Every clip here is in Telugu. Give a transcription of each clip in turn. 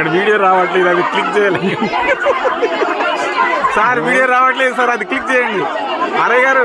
అక్కడ వీడియో రావట్లేదు అది క్లిక్ చేయాలి. సార్ వీడియో రావట్లేదు సార్ అది క్లిక్ చేయండి. అరయ్య గారు.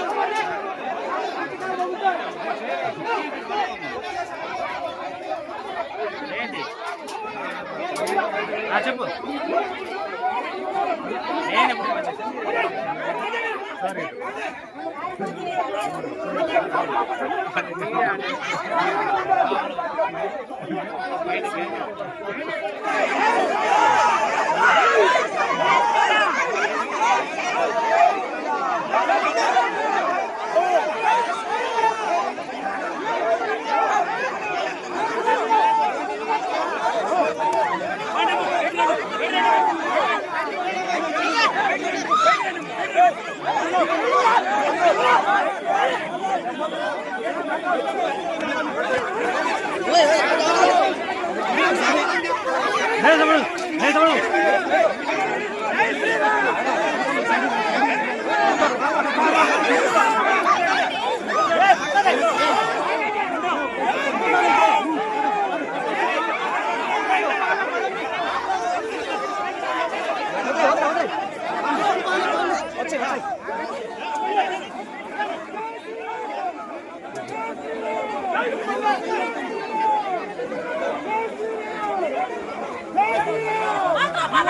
చెప్పు. నేను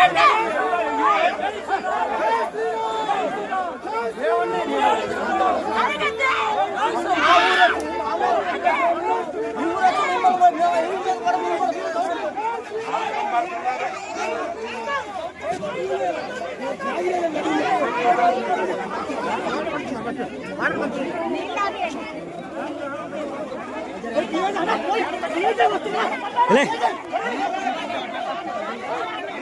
લે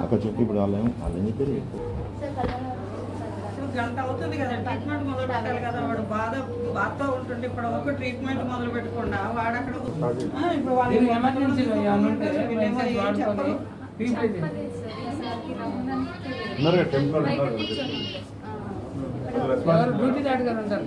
అక్కడ చెప్పి ఇప్పుడు వాళ్ళు ఏం- వాళ్ళు ఏం చెప్పారు గంట అవుతుంది కదా ట్రీట్మెంట్ మొదలు పెట్టాలి కదా వాడు బాధ బాధతో ఉంటుండే ఇప్పుడు వరకు ట్రీట్మెంట్ మొదలు పెట్టకుండా వాడు అక్కడ డ్యూటీ దాటి ఉంటారు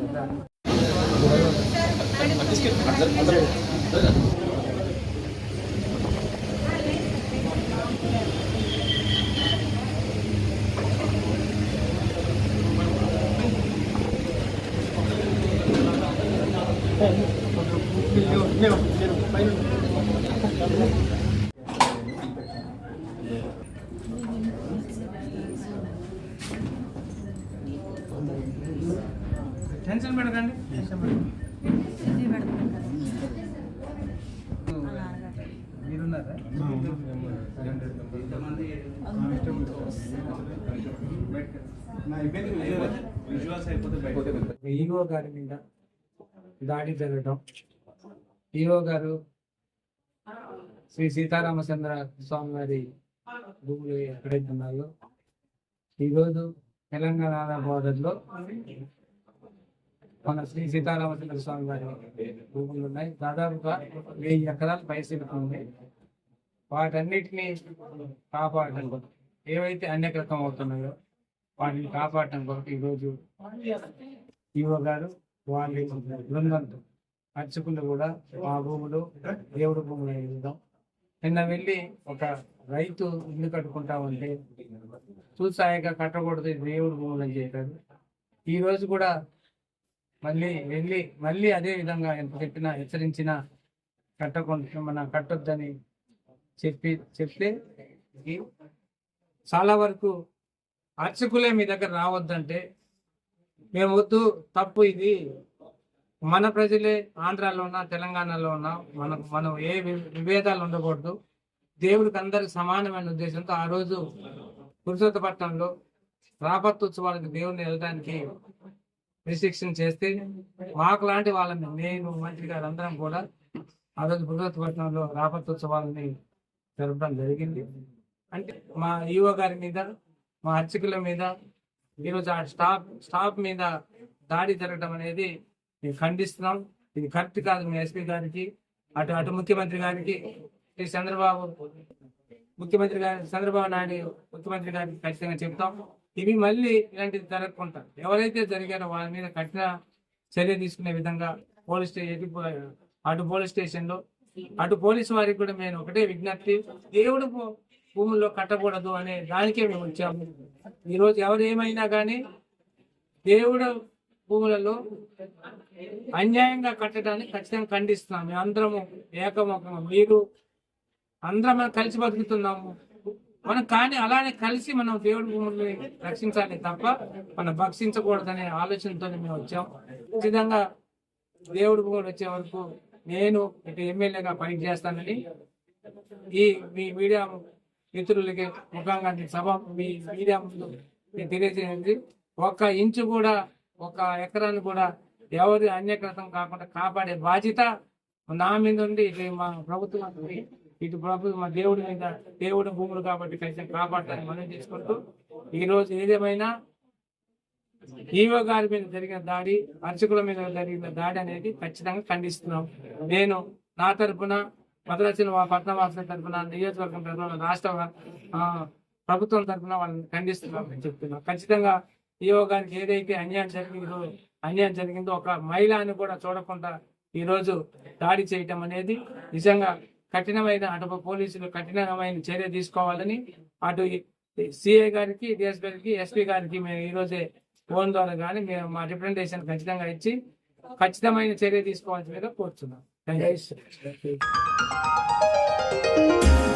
టెన్షన్ పెడకండి. మీరున్నారా? గారి మీద దాడి జరగడం ఈవో గారు శ్రీ సీతారామచంద్ర స్వామి వారి భూములు ఎక్కడైతే ఉన్నాయో ఈరోజు తెలంగాణ బోర్డర్లో మన శ్రీ సీతారామచంద్ర స్వామి వారి భూములు ఉన్నాయి. దాదాపుగా వెయ్యి ఎకరాల పైసలు ఉన్నాయి. వాటన్నిటిని కాపాడటం ఏవైతే అన్యకృతం అవుతున్నాయో వాటిని కాపాడటం కొరకు ఈరోజు ఈవో గారు వాళ్ళ బృందంతో అర్చకులు కూడా మా భూములు దేవుడు భూములు ఇద్దాం నిన్న వెళ్ళి ఒక రైతు ఇల్లు కట్టుకుంటా ఉంటే చూసాయక కట్టకూడదు దేవుడు భూములు అని చెప్పారు ఈ రోజు కూడా మళ్ళీ వెళ్ళి మళ్ళీ అదే విధంగా ఎంత చెప్పినా హెచ్చరించినా కట్టకుండా మనం కట్టొద్దని చెప్పి చెప్తే చాలా వరకు అర్చకులే మీ దగ్గర రావద్దంటే మేము వద్దు తప్పు ఇది. మన ప్రజలే ఆంధ్రాలో ఉన్నా తెలంగాణలో ఉన్నా మనం మనం ఏ విభేదాలు ఉండకూడదు. దేవుడికి అందరికి సమానమైన ఉద్దేశంతో ఆ రోజు పురుషోత్తపట్నంలో రాపత్ ఉత్సవాలకు దేవుడిని వెళ్ళడానికి రిస్ట్రిక్షన్ చేస్తే మాకు లాంటి వాళ్ళని నేను మంత్రి గారు అందరం కూడా ఆ రోజు పురుషోత్తపట్నంలో రాపత్తు ఉత్సవాలని జరపడం జరిగింది. అంటే మా ఈవో గారి మీద మా అర్చకుల మీద ఈరోజు ఆ స్టాఫ్ స్టాఫ్ మీద దాడి జరగడం అనేది మేము ఖండిస్తున్నాం. ఇది కరెక్ట్ కాదు మీ ఎస్పీ గారికి అటు అటు ముఖ్యమంత్రి గారికి. శ్రీ చంద్రబాబు ముఖ్యమంత్రి గారి చంద్రబాబు నాయుడు ముఖ్యమంత్రి గారికి ఖచ్చితంగా చెప్తాం. ఇవి మళ్ళీ ఇలాంటివి జరగకుండా ఎవరైతే జరిగారో వాళ్ళ మీద కఠిన చర్య తీసుకునే విధంగా పోలీస్ స్టేషన్ అటు పోలీస్ స్టేషన్లో అటు పోలీసు వారికి కూడా మేము ఒకటే విజ్ఞప్తి దేవుడు భూముల్లో కట్టకూడదు అనే దానికే మేము వచ్చాము. ఈరోజు ఎవరు ఏమైనా కానీ దేవుడు భూములలో అన్యాయంగా కట్టడాన్ని ఖచ్చితంగా ఖండిస్తున్నాం. మేము అందరము మీరు అందరం కలిసి బతుకుతున్నాము. మనం కానీ అలానే కలిసి మనం దేవుడి భూముల్ని రక్షించాలి తప్ప మనం భక్షించకూడదనే ఆలోచనతో మేము వచ్చాం. ఖచ్చితంగా దేవుడి భూములు వచ్చే వరకు నేను ఇటు ఎమ్మెల్యేగా పని చేస్తానని ఈ మీ మీడియా మిత్రులకి ముఖంగా సభ మీ మీడియా ముందు నేను తెలియజేయండి ఒక్క ఇంచు కూడా ఒక ఎకరాన్ని కూడా ఎవరి అన్యకృతం కాకుండా కాపాడే బాధ్యత నా మీద ఉంది మా ప్రభుత్వం ఇటు ప్రభుత్వం మా దేవుడి మీద దేవుడి భూములు కాబట్టి కలిసి కాపాడటాన్ని మనం చేసుకుంటూ ఈ రోజు ఏదేమైనా ఈవో గారి మీద జరిగిన దాడి అర్చకుల మీద జరిగిన దాడి అనేది ఖచ్చితంగా ఖండిస్తున్నాం. నేను నా తరపున భద్రాచలం మా పట్టణవాసుల తరపున నియోజకవర్గం తరపున రాష్ట్ర ఆ, ప్రభుత్వం తరఫున వాళ్ళని ఖండిస్తున్నామని చెప్తున్నాం. ఖచ్చితంగా ఈవో గారికి ఏదైతే అన్యాయం జరిగిందో అన్యాయం జరిగిందో ఒక మహిళని కూడా చూడకుండా ఈరోజు దాడి చేయటం అనేది నిజంగా కఠినమైన అటు పోలీసులు కఠినమైన చర్య తీసుకోవాలని అటు సిఐ గారికి డిఎస్ గారికి ఎస్పీ గారికి మేము ఈరోజే ఫోన్ ద్వారా కానీ మేము మా రిప్రజెంటేషన్ ఖచ్చితంగా ఇచ్చి ఖచ్చితమైన చర్య తీసుకోవాల్సి మీద కోరుతున్నాం. Thank you